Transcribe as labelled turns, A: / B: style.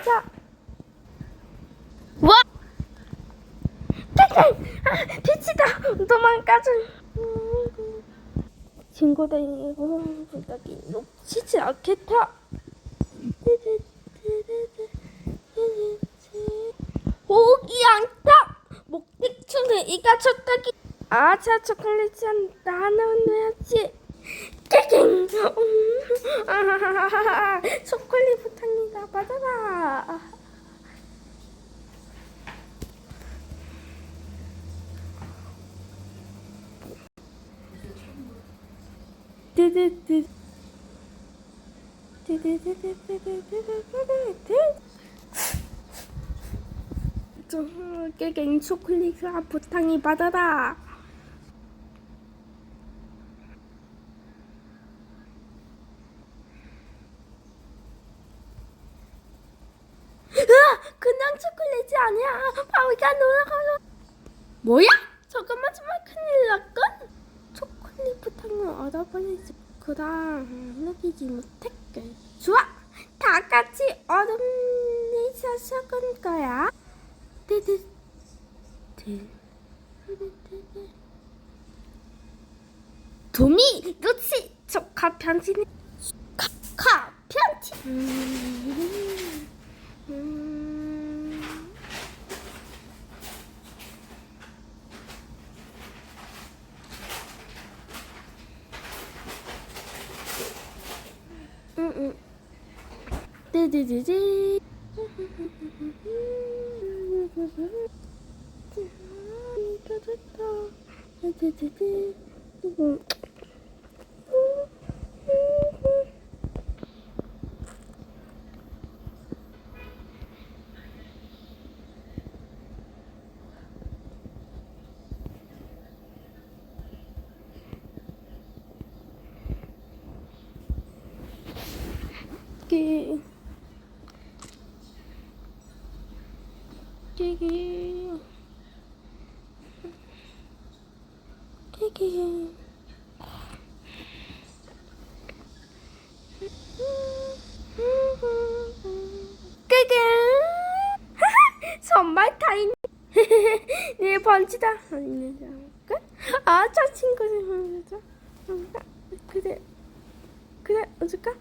A: 진짜. 와! 뭐? 땡땡! 아, 비치다! 도망가자! 친구들이고 부탁이 놓치지 않겠다! 오기 않다! 목대충에 이가 쳤다기! 아차 초콜릿이 하나 넣어야지! 깨갱! 아하하하하! 뚜두뚜 깨갱 초콜릿과 부탕이 받아라 그냥 초콜릿이 아니야 바위가 놀아가서 뭐야? 저것만 정말 큰일 났건? 부탁을 얻어버리지. 그럼 녹이지 못했게. 좋아. 다 같이 얼음이 섞은 거야. 도미 루치 조카 편지는 카카 편지. 음. 음. 응, 응. 띠디디디. 띠디디디. 끼기. 끼기. 끼기. 정말 다행이네. 네 번지다. 아니면 잠깐. 아, 저 친구들 보자. 그래. 그래, 어쩔까?